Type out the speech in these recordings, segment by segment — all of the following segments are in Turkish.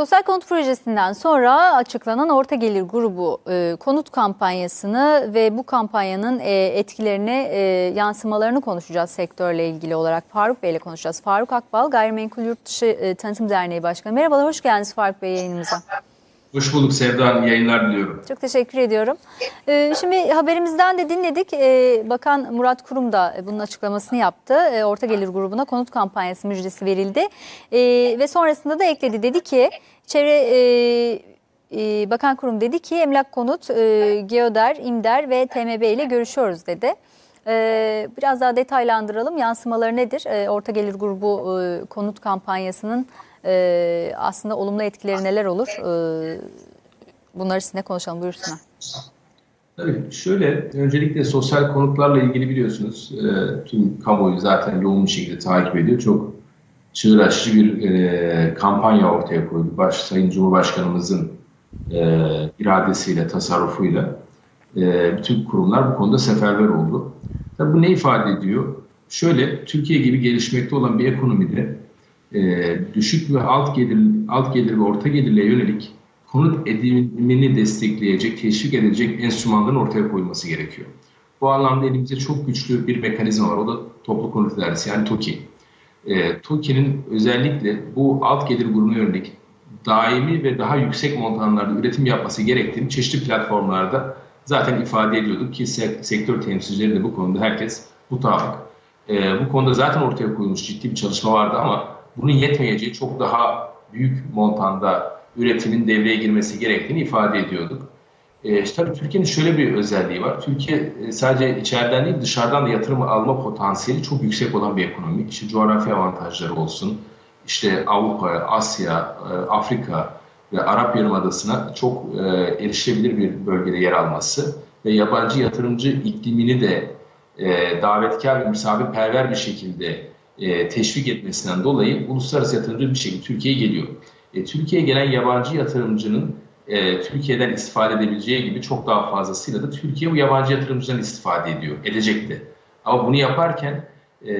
Sosyal konut projesinden sonra açıklanan orta gelir grubu e, konut kampanyasını ve bu kampanyanın e, etkilerini, e, yansımalarını konuşacağız sektörle ilgili olarak. Faruk Bey ile konuşacağız. Faruk Akbal, Gayrimenkul Yurtdışı e, Tanıtım Derneği Başkanı. Merhabalar, hoş geldiniz Faruk Bey yayınımıza. Hoş bulduk Sevda Hanım, yayınlar diliyorum. Çok teşekkür ediyorum. Ee, Şimdi haberimizden de dinledik. Ee, Bakan Murat Kurum da bunun açıklamasını yaptı. Ee, Orta gelir grubuna konut kampanyası müjdesi verildi. Ve sonrasında da ekledi. Dedi ki çevre e, e, Bakan Kurum dedi ki emlak konut, e, Geoder, İmder ve TMB ile görüşüyoruz dedi. Biraz daha detaylandıralım. Yansımaları nedir? Orta gelir grubu konut kampanyasının e, aslında olumlu etkileri neler olur? Ee, Bunları sizinle konuşalım. Buyursunlar. Tabii şöyle, öncelikle sosyal konutlarla ilgili biliyorsunuz e, tüm kamuoyu zaten yoğun bir şekilde takip ediyor. Çok çığır açıcı bir e, kampanya ortaya koydu. Baş, Sayın Cumhurbaşkanımızın e, iradesiyle, tasarrufuyla e, bütün kurumlar bu konuda seferber oldu. Tabii bu ne ifade ediyor? Şöyle, Türkiye gibi gelişmekte olan bir ekonomide e, düşük ve alt gelir, alt gelir ve orta gelirle yönelik konut edinimini destekleyecek, teşvik edecek enstrümanların ortaya koyulması gerekiyor. Bu anlamda elimizde çok güçlü bir mekanizma var. O da toplu konut idaresi yani TOKİ. E, TOKİ'nin özellikle bu alt gelir grubuna yönelik daimi ve daha yüksek montanlarda üretim yapması gerektiğini çeşitli platformlarda zaten ifade ediyorduk ki sektör temsilcileri de bu konuda herkes mutabık. E, bu konuda zaten ortaya koyulmuş ciddi bir çalışma vardı ama bunun yetmeyeceği çok daha büyük montanda üretimin devreye girmesi gerektiğini ifade ediyorduk. E, işte tabii Türkiye'nin şöyle bir özelliği var. Türkiye e, sadece içeriden değil dışarıdan da yatırım alma potansiyeli çok yüksek olan bir ekonomi. İşte coğrafi avantajları olsun, işte Avrupa, Asya, e, Afrika ve Arap Yarımadası'na çok e, erişilebilir bir bölgede yer alması ve yabancı yatırımcı iklimini de davetkar ve misafirperver bir şekilde e, teşvik etmesinden dolayı uluslararası yatırımcı bir şekilde Türkiye'ye geliyor. E, Türkiye'ye gelen yabancı yatırımcının e, Türkiye'den istifade edebileceği gibi çok daha fazlasıyla da Türkiye bu yabancı yatırımcıdan istifade ediyor, edecekti. Ama bunu yaparken e,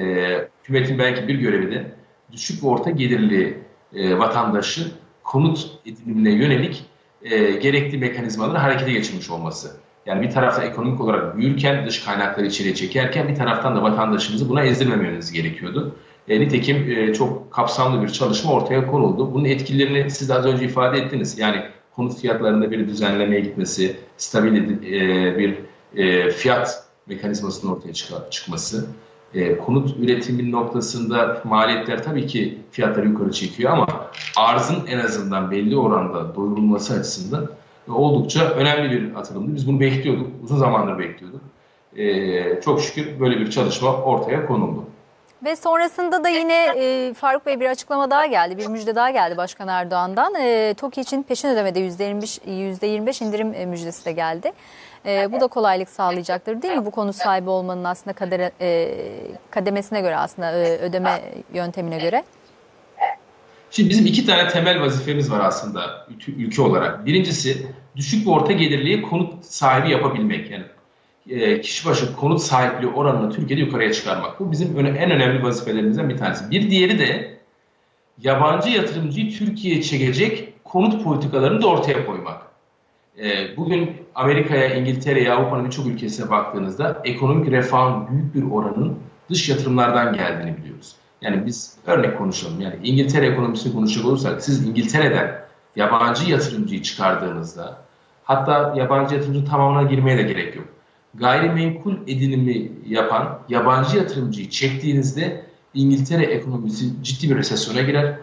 hükümetin belki bir görevi de düşük ve orta gelirli e, vatandaşı konut edinimine yönelik e, gerekli mekanizmaları harekete geçirmiş olması. Yani bir tarafta ekonomik olarak büyürken, dış kaynakları içeriye çekerken bir taraftan da vatandaşımızı buna ezdirmememiz gerekiyordu. E, nitekim e, çok kapsamlı bir çalışma ortaya konuldu. Bunun etkilerini siz az önce ifade ettiniz. Yani konut fiyatlarında bir düzenlemeye gitmesi, stabil e, bir e, fiyat mekanizmasının ortaya çık çıkması, e, konut üretimin noktasında maliyetler tabii ki fiyatları yukarı çekiyor ama arzın en azından belli oranda doyurulması açısından oldukça önemli bir atılımdı. Biz bunu bekliyorduk, uzun zamandır bekliyorduk. E, çok şükür böyle bir çalışma ortaya konuldu. Ve sonrasında da yine e, Faruk Bey bir açıklama daha geldi, bir müjde daha geldi Başkan Erdoğan'dan. E, TOKİ için peşin ödemede %25, %25 indirim e, müjdesi de geldi. E, bu da kolaylık sağlayacaktır değil mi? Bu konu sahibi olmanın aslında kadere, e, kademesine göre aslında e, ödeme yöntemine göre. Şimdi bizim iki tane temel vazifemiz var aslında ülke olarak. Birincisi düşük ve orta gelirliği konut sahibi yapabilmek. Yani e, kişi başı konut sahipliği oranını Türkiye'de yukarıya çıkarmak. Bu bizim en önemli vazifelerimizden bir tanesi. Bir diğeri de yabancı yatırımcıyı Türkiye'ye çekecek konut politikalarını da ortaya koymak. E, bugün Amerika'ya, İngiltere'ye, Avrupa'nın birçok ülkesine baktığınızda ekonomik refahın büyük bir oranın dış yatırımlardan geldiğini biliyoruz. Yani biz örnek konuşalım. Yani İngiltere ekonomisini konuşacak olursak siz İngiltere'den yabancı yatırımcıyı çıkardığınızda hatta yabancı yatırımcı tamamına girmeye de gerek yok gayrimenkul edinimi yapan yabancı yatırımcıyı çektiğinizde İngiltere ekonomisi ciddi bir resesyona girer,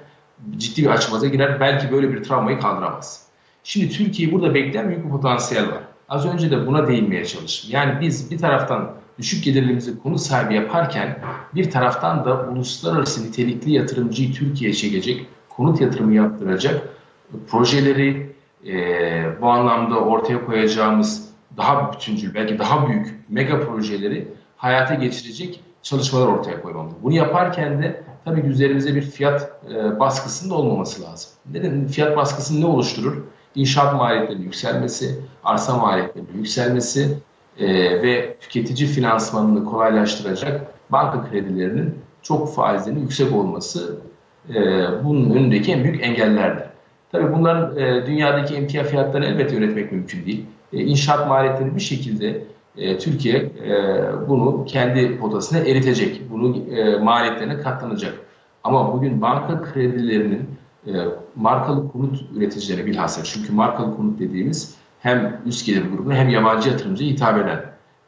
ciddi bir açmaza girer. Belki böyle bir travmayı kaldıramaz. Şimdi Türkiye burada bekleyen büyük bir potansiyel var. Az önce de buna değinmeye çalıştım. Yani biz bir taraftan düşük gelirlerimizi konu sahibi yaparken bir taraftan da uluslararası nitelikli yatırımcıyı Türkiye'ye çekecek, konut yatırımı yaptıracak projeleri e, bu anlamda ortaya koyacağımız daha bütüncül, belki daha büyük mega projeleri hayata geçirecek çalışmalar ortaya koymamız. Bunu yaparken de tabii ki üzerimize bir fiyat e, baskısının olmaması lazım. Neden? Fiyat baskısını ne oluşturur? İnşaat maliyetlerinin yükselmesi, arsa maliyetlerinin yükselmesi e, ve tüketici finansmanını kolaylaştıracak banka kredilerinin çok faizlerinin yüksek olması e, bunun önündeki en büyük engellerdir. Tabii bunların e, dünyadaki emtia fiyatlarını elbette yönetmek mümkün değil. E, inşaat maliyetlerini bir şekilde e, Türkiye e, bunu kendi potasına eritecek. Bunu e, maliyetlerine katlanacak. Ama bugün banka kredilerinin e, markalı konut üreticilerine bilhassa çünkü markalı konut dediğimiz hem üst gelir grubuna hem yabancı yatırımcıya hitap eden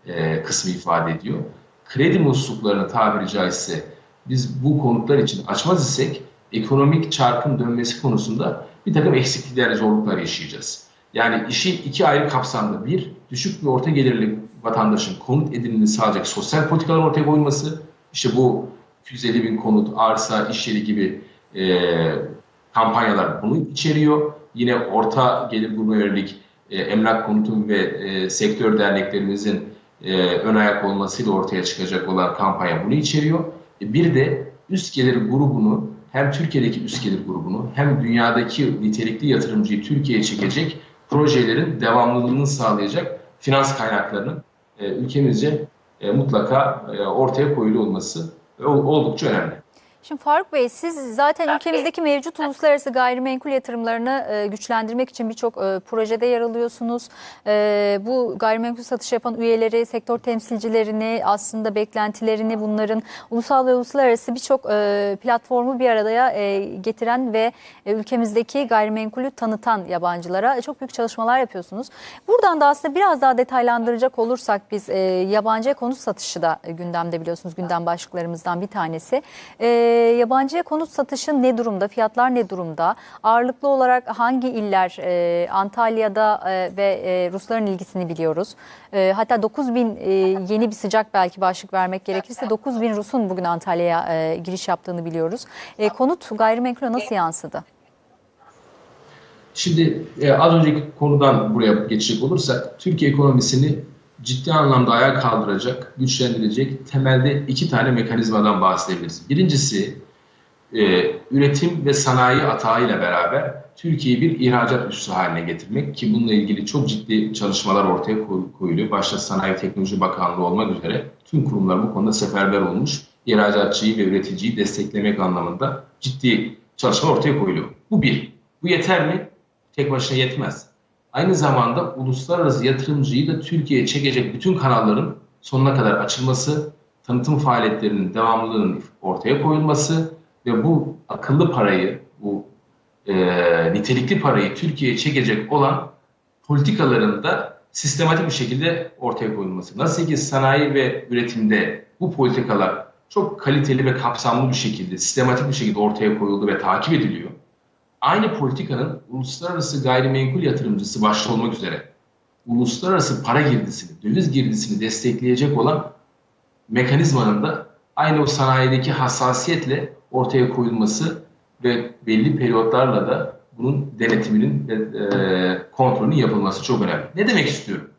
e, kısmı ifade ediyor. Kredi musluklarını tabiri caizse biz bu konutlar için açmaz isek ekonomik çarkın dönmesi konusunda bir takım eksiklikler, zorluklar yaşayacağız. Yani işi iki ayrı kapsamda bir, düşük ve orta gelirli vatandaşın konut edinimini sağlayacak sosyal politikalar ortaya koyulması, işte bu 250 bin konut, arsa, iş yeri gibi e, kampanyalar bunu içeriyor. Yine orta gelir grubuna yönelik e, emlak konutu ve e, sektör derneklerimizin e, ön ayak olmasıyla ortaya çıkacak olan kampanya bunu içeriyor. E, bir de üst gelir grubunu hem Türkiye'deki üst gelir grubunu hem dünyadaki nitelikli yatırımcıyı Türkiye'ye çekecek projelerin devamlılığını sağlayacak finans kaynaklarının e, ülkemizce e, mutlaka e, ortaya koyulu olması oldukça önemli. Şimdi Faruk Bey siz zaten ülkemizdeki mevcut uluslararası gayrimenkul yatırımlarını e, güçlendirmek için birçok e, projede yer alıyorsunuz. E, bu gayrimenkul satış yapan üyeleri, sektör temsilcilerini, aslında beklentilerini bunların ulusal ve uluslararası birçok e, platformu bir araya e, getiren ve e, ülkemizdeki gayrimenkulü tanıtan yabancılara çok büyük çalışmalar yapıyorsunuz. Buradan da aslında biraz daha detaylandıracak olursak biz e, yabancı konut satışı da gündemde biliyorsunuz gündem başlıklarımızdan bir tanesi. E, yabancıya konut satışı ne durumda? Fiyatlar ne durumda? Ağırlıklı olarak hangi iller? E, Antalya'da e, ve e, Rusların ilgisini biliyoruz. E, hatta 9 bin e, yeni bir sıcak belki başlık vermek gerekirse 9 bin Rus'un bugün Antalya'ya e, giriş yaptığını biliyoruz. E, konut gayrimenkule nasıl yansıdı? Şimdi e, az önceki konudan buraya geçecek olursak Türkiye ekonomisini ciddi anlamda ayağa kaldıracak, güçlendirecek temelde iki tane mekanizmadan bahsedebiliriz. Birincisi e, üretim ve sanayi atağıyla beraber Türkiye'yi bir ihracat üssü haline getirmek ki bununla ilgili çok ciddi çalışmalar ortaya koyuluyor. Başta Sanayi Teknoloji Bakanlığı olmak üzere tüm kurumlar bu konuda seferber olmuş. İhracatçıyı ve üreticiyi desteklemek anlamında ciddi çalışma ortaya koyuluyor. Bu bir. Bu yeter mi? Tek başına yetmez aynı zamanda uluslararası yatırımcıyı da Türkiye'ye çekecek bütün kanalların sonuna kadar açılması, tanıtım faaliyetlerinin devamlılığının ortaya koyulması ve bu akıllı parayı, bu e, nitelikli parayı Türkiye'ye çekecek olan politikaların da sistematik bir şekilde ortaya koyulması. Nasıl ki sanayi ve üretimde bu politikalar çok kaliteli ve kapsamlı bir şekilde, sistematik bir şekilde ortaya koyuldu ve takip ediliyor aynı politikanın uluslararası gayrimenkul yatırımcısı başta olmak üzere uluslararası para girdisini, döviz girdisini destekleyecek olan mekanizmanın da aynı o sanayideki hassasiyetle ortaya koyulması ve belli periyotlarla da bunun denetiminin ve e, kontrolünün yapılması çok önemli. Ne demek istiyorum?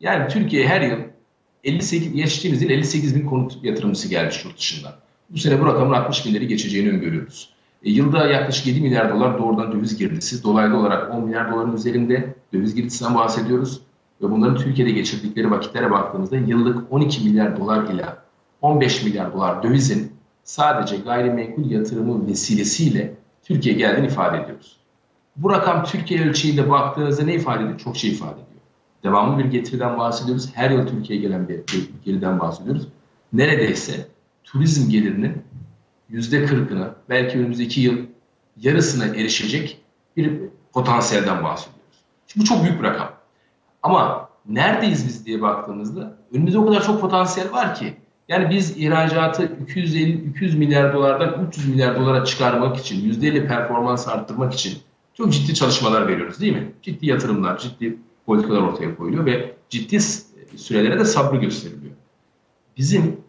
Yani Türkiye her yıl 58, geçtiğimiz yıl 58 bin konut yatırımcısı gelmiş yurt dışından. Bu sene bu rakamın 60 binleri geçeceğini öngörüyoruz. E, yılda yaklaşık 7 milyar dolar doğrudan döviz girdisi. Dolaylı olarak 10 milyar doların üzerinde döviz girdisinden bahsediyoruz. Ve bunların Türkiye'de geçirdikleri vakitlere baktığımızda yıllık 12 milyar dolar ile 15 milyar dolar dövizin sadece gayrimenkul yatırımı vesilesiyle Türkiye geldiğini ifade ediyoruz. Bu rakam Türkiye ölçeğinde baktığınızda ne ifade ediyor? Çok şey ifade ediyor. Devamlı bir getiriden bahsediyoruz. Her yıl Türkiye'ye gelen bir gelirden bahsediyoruz. Neredeyse turizm gelirinin yüzde kırkını belki önümüzdeki yıl yarısına erişecek bir potansiyelden bahsediyoruz. Şimdi bu çok büyük bir rakam. Ama neredeyiz biz diye baktığımızda önümüzde o kadar çok potansiyel var ki. Yani biz ihracatı 250 200 milyar dolardan 300 milyar dolara çıkarmak için, %50 performans arttırmak için çok ciddi çalışmalar veriyoruz değil mi? Ciddi yatırımlar, ciddi politikalar ortaya koyuluyor ve ciddi sürelere de sabrı gösteriliyor. Bizim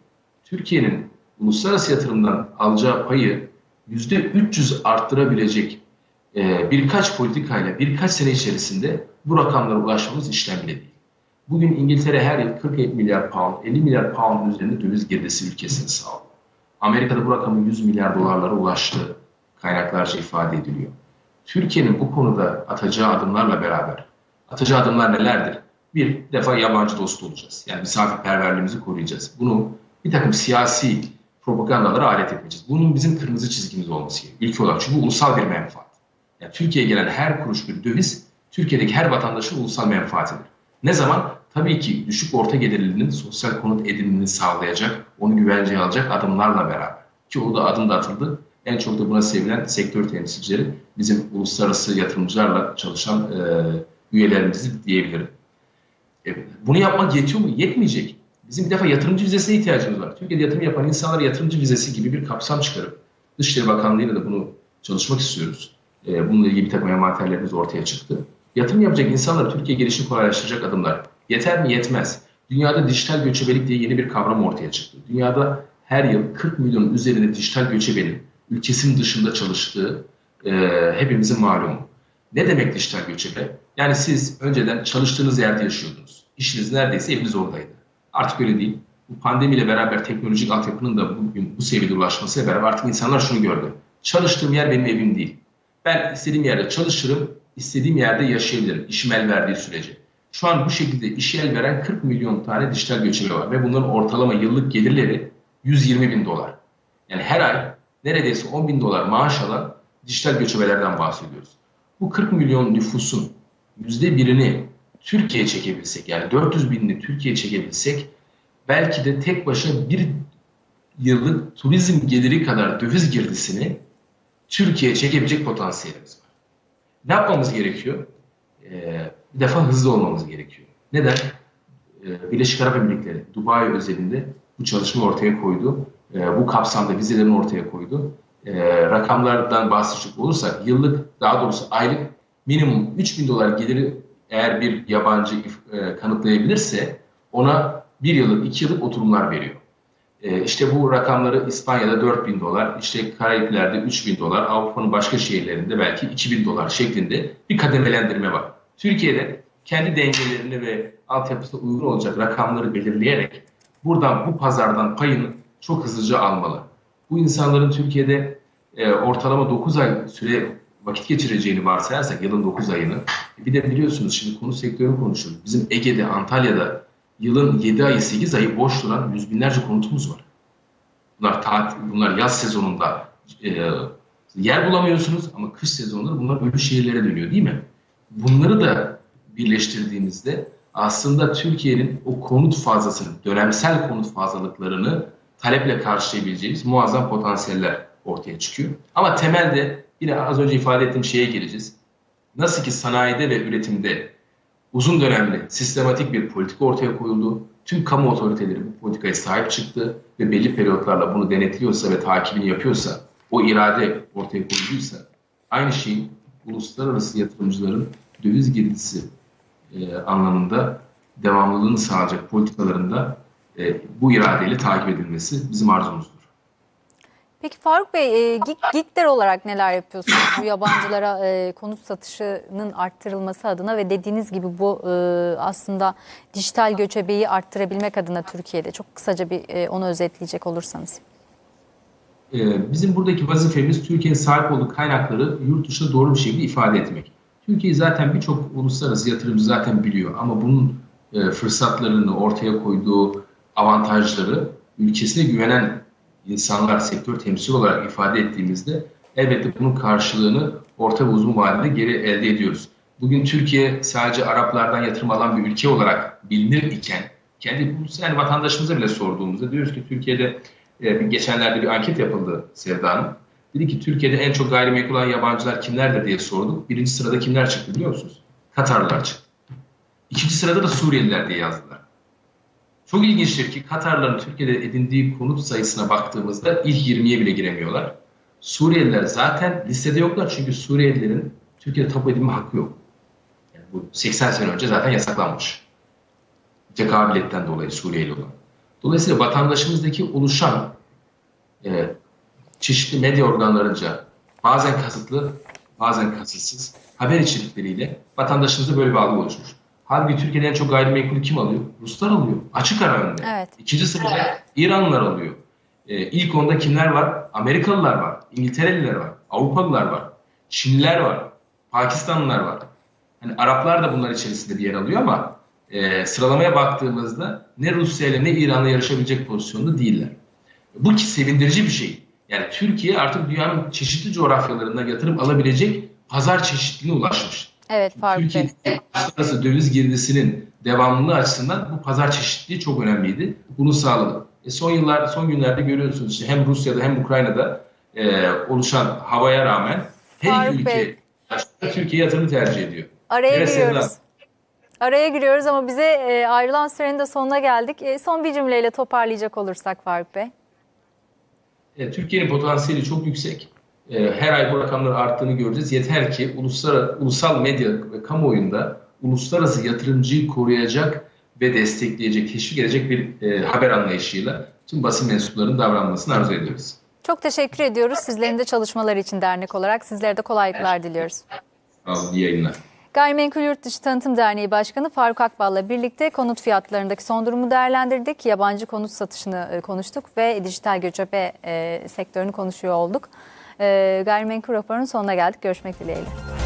Türkiye'nin uluslararası yatırımdan alacağı payı yüzde 300 arttırabilecek e, birkaç politikayla birkaç sene içerisinde bu rakamlara ulaşmamız işlem bile değil. Bugün İngiltere her yıl 40 milyar pound, 50 milyar pound üzerinde döviz girdisi ülkesine sağlıyor. Amerika'da bu rakamın 100 milyar dolarlara ulaştığı kaynaklarca ifade ediliyor. Türkiye'nin bu konuda atacağı adımlarla beraber, atacağı adımlar nelerdir? Bir defa yabancı dostu olacağız. Yani misafirperverliğimizi koruyacağız. Bunu bir takım siyasi propagandalara alet etmeyeceğiz. Bunun bizim kırmızı çizgimiz olması gerekiyor. Ülke olarak çünkü ulusal bir menfaat. Yani Türkiye'ye gelen her kuruş bir döviz Türkiye'deki her vatandaşın ulusal menfaatidir. Ne zaman? Tabii ki düşük orta gelirlinin sosyal konut edinimini sağlayacak, onu güvenceye alacak adımlarla beraber. Ki o da adım da atıldı. En çok da buna sevilen sektör temsilcileri bizim uluslararası yatırımcılarla çalışan e, üyelerimizi diyebilirim. E, bunu yapmak yetiyor mu? Yetmeyecek. Bizim bir defa yatırımcı vizesine ihtiyacımız var. Türkiye'de yatırım yapan insanlara yatırımcı vizesi gibi bir kapsam çıkarıp Dışişleri Bakanlığı'yla da bunu çalışmak istiyoruz. E, bununla ilgili bir takım envanterlerimiz ortaya çıktı. Yatırım yapacak insanlara Türkiye gelişini kolaylaştıracak adımlar. Yeter mi? Yetmez. Dünyada dijital göçebelik diye yeni bir kavram ortaya çıktı. Dünyada her yıl 40 milyon üzerinde dijital göçebenin ülkesinin dışında çalıştığı e, hepimizin malumu. Ne demek dijital göçebe? Yani siz önceden çalıştığınız yerde yaşıyordunuz. İşiniz neredeyse eviniz oradaydı. Artık öyle değil. Bu pandemiyle beraber teknolojik altyapının da bugün bu seviyede ulaşmasıyla beraber artık insanlar şunu gördü. Çalıştığım yer benim evim değil. Ben istediğim yerde çalışırım, istediğim yerde yaşayabilirim işim el verdiği sürece. Şu an bu şekilde işi el veren 40 milyon tane dijital göçebe var ve bunların ortalama yıllık gelirleri 120 bin dolar. Yani her ay neredeyse 10 bin dolar maaş alan dijital göçebelerden bahsediyoruz. Bu 40 milyon nüfusun %1'ini Türkiye çekebilsek yani 400 binini Türkiye çekebilsek belki de tek başına bir yıllık turizm geliri kadar döviz girdisini Türkiye'ye çekebilecek potansiyelimiz var. Ne yapmamız gerekiyor? Ee, bir defa hızlı olmamız gerekiyor. Neden? Ee, Birleşik Arap Emirlikleri, Dubai özelinde bu çalışma ortaya koydu. Ee, bu kapsamda vizelerini ortaya koydu. Ee, rakamlardan bahsedecek olursak yıllık, daha doğrusu aylık minimum 3 bin dolar geliri eğer bir yabancı e, kanıtlayabilirse ona bir yıllık, iki yıllık oturumlar veriyor. E, işte bu rakamları İspanya'da 4 bin dolar, işte Karayipler'de 3 bin dolar, Avrupa'nın başka şehirlerinde belki 2 bin dolar şeklinde bir kademelendirme var. Türkiye'de kendi dengelerini ve altyapısına uygun olacak rakamları belirleyerek buradan bu pazardan payını çok hızlıca almalı. Bu insanların Türkiye'de e, ortalama 9 ay süre vakit geçireceğini varsayarsak yılın 9 ayını bir de biliyorsunuz şimdi konu sektörünü konuşuyoruz. Bizim Ege'de, Antalya'da yılın 7 ayı 8 ayı boş duran yüz binlerce konutumuz var. Bunlar tatil, bunlar yaz sezonunda e, yer bulamıyorsunuz ama kış sezonunda bunlar ölü şehirlere dönüyor değil mi? Bunları da birleştirdiğimizde aslında Türkiye'nin o konut fazlasını, dönemsel konut fazlalıklarını taleple karşılayabileceğimiz muazzam potansiyeller ortaya çıkıyor. Ama temelde yine az önce ifade ettiğim şeye geleceğiz. Nasıl ki sanayide ve üretimde uzun dönemli sistematik bir politika ortaya koyuldu. Tüm kamu otoriteleri bu politikaya sahip çıktı ve belli periyotlarla bunu denetliyorsa ve takibini yapıyorsa, o irade ortaya koyulduysa aynı şeyin uluslararası yatırımcıların döviz girdisi e, anlamında devamlılığını sağlayacak politikalarında e, bu iradeyle takip edilmesi bizim arzumuzdur. Peki Faruk Bey, e, GİK'ler olarak neler yapıyorsunuz bu yabancılara e, konut satışının arttırılması adına ve dediğiniz gibi bu e, aslında dijital göçebeyi arttırabilmek adına Türkiye'de çok kısaca bir e, onu özetleyecek olursanız. Ee, bizim buradaki vazifemiz Türkiye'nin sahip olduğu kaynakları yurt dışına doğru bir şekilde ifade etmek. Türkiye zaten birçok uluslararası yatırımcı zaten biliyor ama bunun e, fırsatlarını ortaya koyduğu avantajları ülkesine güvenen insanlar sektör temsil olarak ifade ettiğimizde elbette bunun karşılığını orta ve uzun vadede geri elde ediyoruz. Bugün Türkiye sadece Araplardan yatırım alan bir ülke olarak bilinir iken kendi yani vatandaşımıza bile sorduğumuzda diyoruz ki Türkiye'de e, geçenlerde bir anket yapıldı Sevda Hanım. Dedi ki Türkiye'de en çok gayrimenkul alan yabancılar kimlerdir diye sorduk. Birinci sırada kimler çıktı biliyor musunuz? Katarlılar çıktı. İkinci sırada da Suriyeliler diye yazdılar. Çok ilginçtir ki Katarların Türkiye'de edindiği konut sayısına baktığımızda ilk 20'ye bile giremiyorlar. Suriyeliler zaten listede yoklar çünkü Suriyelilerin Türkiye'de tapu edinme hakkı yok. Yani bu 80 sene önce zaten yasaklanmış. Cekabiliyetten dolayı Suriyeli olan. Dolayısıyla vatandaşımızdaki oluşan e, çeşitli medya organlarınca bazen kasıtlı bazen kasıtsız haber içerikleriyle vatandaşımızda böyle bir algı oluşmuş. Halbuki Türkiye'de en çok gayrimenkulü kim alıyor? Ruslar alıyor. Açık ara önde. Evet. İkinci sırada İranlılar alıyor. Ee, ilk onda kimler var? Amerikalılar var. İngiltereliler var. Avrupalılar var. Çinliler var. Pakistanlılar var. Hani Araplar da bunlar içerisinde bir yer alıyor ama e, sıralamaya baktığımızda ne Rusya ile ne İran'la yarışabilecek pozisyonda değiller. Bu ki sevindirici bir şey. Yani Türkiye artık dünyanın çeşitli coğrafyalarında yatırım alabilecek pazar çeşitliliğine ulaşmış. Evet Faruk Bey. Türkiye uluslararası döviz girdisinin devamlılığı açısından bu pazar çeşitliliği çok önemliydi. Bunu sağladı. E son yıllar, son günlerde görüyorsunuz işte hem Rusya'da hem Ukrayna'da e, oluşan havaya rağmen her Faruk iki Bey. ülke Türkiye yatırımı tercih ediyor. Araya Evet, giriyoruz. Sevda. Araya giriyoruz ama bize e, ayrılan sürenin de sonuna geldik. E, son bir cümleyle toparlayacak olursak Faruk Bey. E, Türkiye'nin potansiyeli çok yüksek. E, her ay bu rakamların arttığını göreceğiz. Yeter ki uluslararası, ulusal medya ve kamuoyunda uluslararası yatırımcıyı koruyacak ve destekleyecek, teşvik edecek bir e, haber anlayışıyla tüm basın mensuplarının davranmasını arzu ediyoruz. Çok teşekkür ediyoruz sizlerin de çalışmaları için dernek olarak. Sizlere de kolaylıklar diliyoruz. Sağ olun, iyi yayınlar. Gayrimenkul Yurt Dışı Tanıtım Derneği Başkanı Faruk Akbal'la birlikte konut fiyatlarındaki son durumu değerlendirdik. Yabancı konut satışını e, konuştuk ve dijital göçebe e, sektörünü konuşuyor olduk. E, gayrimenkul raporunun sonuna geldik. Görüşmek dileğiyle.